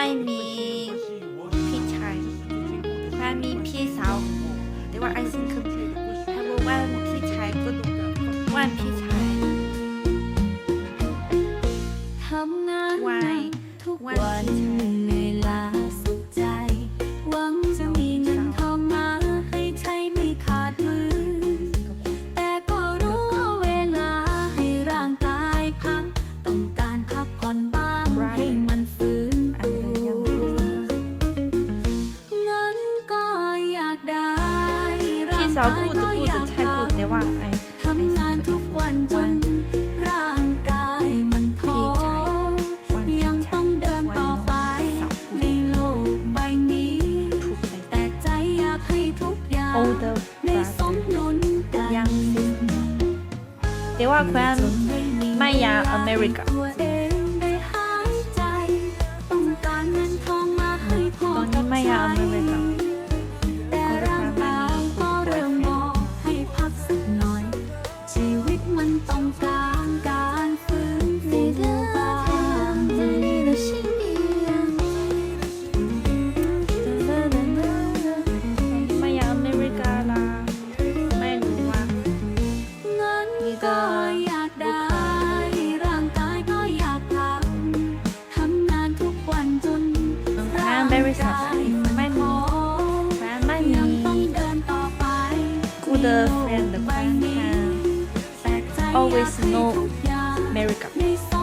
ไม่มีพี่ชายแฟนมีพี่สาวแต่ว่าไอซิงคือถ้าว่าว่าพี่ชายก็ว่าพี่ชายทำงานวานัยกทุกวันพี่ชายเหนื่อยล้าสุดใจ หวังจะมีเงินทองมาให้ใช้ไม่ขาดมือ แต่ก็รู้ว่าเวลาให้ร่างกายพัก ต้องการพักผ่อนบ้างให้มันฟื้น ร่าพี่งสาวกายพูดก็พูดอยากใช่พูดแต่ว่าไอทำงานทุกวันจนร่างกายมันท้อยังต้องเดินต่อไปในโลกใบนี้ แต่ใจอยากให้ทุกอย่าง older ได้สมดุลกันยังแต่ว่าแควนไม่มีไม่ยาอเมริกาต้นนี้ไม่ยาอเมริกา แฟน very sad ไม่มีแฟนไม่มียังต้องเดินต่อไป good friend แควน can always know America